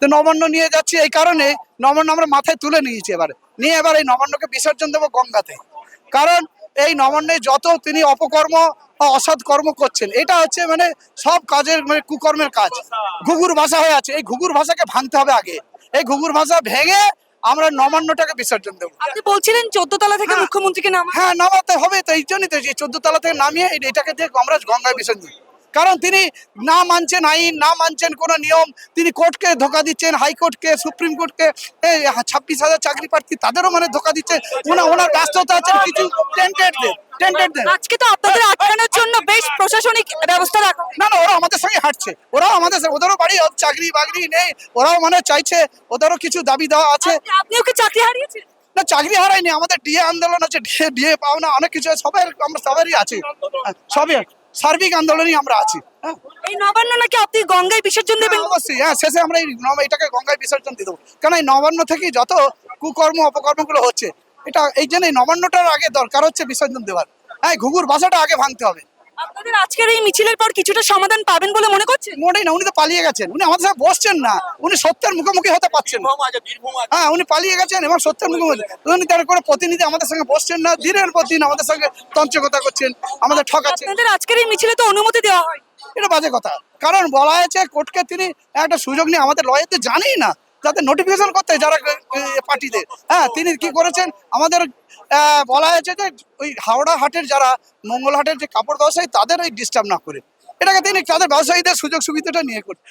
তো নবান্ন নিয়ে যাচ্ছি এই কারণে নবান্ন আমরা মাথায় তুলে নিয়েছি এবারে। নিয়ে এবার এই নবান্নকে বিসর্জন দেবো গঙ্গাতে। কারণ এই নবান্নে যত তিনি অপকর্ম অসৎ কর্ম করছেন এটা হচ্ছে মানে সব কাজের মানে কুকর্মের কাজ। ঘুঘুর ভাষা হয়ে আছে। এই ঘুঘুর ভাষাকে ভাঙতে হবে আগে। এই ঘুঘুর ভাষা ভেঙে আমরা নবান্নটাকে বিসর্জন দেবো। আপনি বলছিলেন চোদ্দ তলা থেকে হ্যাঁ। মুখ্যমন্ত্রীকে নাম হ্যাঁ নামাতে হবে তো এই জন্যই তো এই চোদ্দ তলা থেকে নামিয়ে এটাকে দিয়ে আমরা গঙ্গায় বিসর্জন। কারণ তিনি না মানছেন আইন না মানছেন কোনো নিয়ম। তিনি কোর্টকে ধোকা দিচ্ছেন হাইকোর্টকে সুপ্রিম কোর্টকে ছাব্বিশ হাজার চাকরি প্রার্থী তাদেরও মানে ধোকা দিচ্ছে ওনার ওনার ব্যস্ততা আছেন কিছু টেন্টেডদের টেন্টেডদের আজকে তো আপনাদের আটকানোর জন্য বেশ প্রশাসনিক ব্যবস্থা রাখা না না ওরা আমাদের সঙ্গে হাঁটছে। ওরাও আমাদের ওদেরও বাড়ি চাকরি বাকরি নেই। ওরাও মানে চাইছে ওদেরও কিছু দাবি দেওয়া আছে। আপনিও কি চাকরি হারিয়েছেন? না চাকরি হারায়নি আমাদের ডিএ আন্দোলন আছে ডিএ ডিএ পাওনা অনেক কিছু আছে, সবাই আমরা সবারই আছি। হ্যাঁ, সবই সার্বিক আন্দোলনই আমরা আছি হ্যাঁ। এই নবান্ন নাকি আপনি গঙ্গায় বিসর্জন দেবেন? হ্যাঁ, অবশ্যই হ্যাঁ শেষে আমরা এই এটাকে গঙ্গায় বিসর্জন দিয়ে দেবো। কারণ এই নবান্ন থেকে যত কুকর্ম অপকর্মগুলো হচ্ছে এটা এই জন্য এই নবান্নটার আগে দরকার হচ্ছে বিসর্জন দেওয়ার। হ্যাঁ ঘুঘুর বাসাটা আগে ভাঙতে হবে। আপনাদের আজকের এই মিছিলের পর কিছুটা সমাধান পাবেন বলে মনে করছেন? মোটেই না উনি তো পালিয়ে গেছেন। উনি আমাদের সাথে বসছেন না। উনি সত্যের মুখোমুখি হতে পারছেন না। হ্যাঁ উনি পালিয়ে গেছেন এবং সত্যের মুখোমুখি। উনি তার কোনো প্রতিনিধি আমাদের সঙ্গে বসছেন না। দিনের পর দিন আমাদের সঙ্গে তঞ্চকতা করছেন আমাদের ঠকাচ্ছেন। আপনাদের আজকের এই মিছিলে তো অনুমতি দেওয়া হয়। এটা বাজে কথা। কারণ বলা হয়েছে কোর্টকে তিনি একটা সুযোগ নিয়ে আমাদের লয়ারদের জানেই না। যাতে নোটিফিকেশন করতে যারা পার্টিতে হ্যাঁ তিনি কি করেছেন? আমাদের বলা হয়েছে যে, ওই হাওড়া হাটের যারা, মঙ্গল হাটের যে কাপড় ব্যবসায়ী, তাদের ওই ডিস্টার্ব না করে। এটাকে তিনি তাদের ব্যবসায়ীদের সুযোগ সুবিধাটা নিয়ে করছে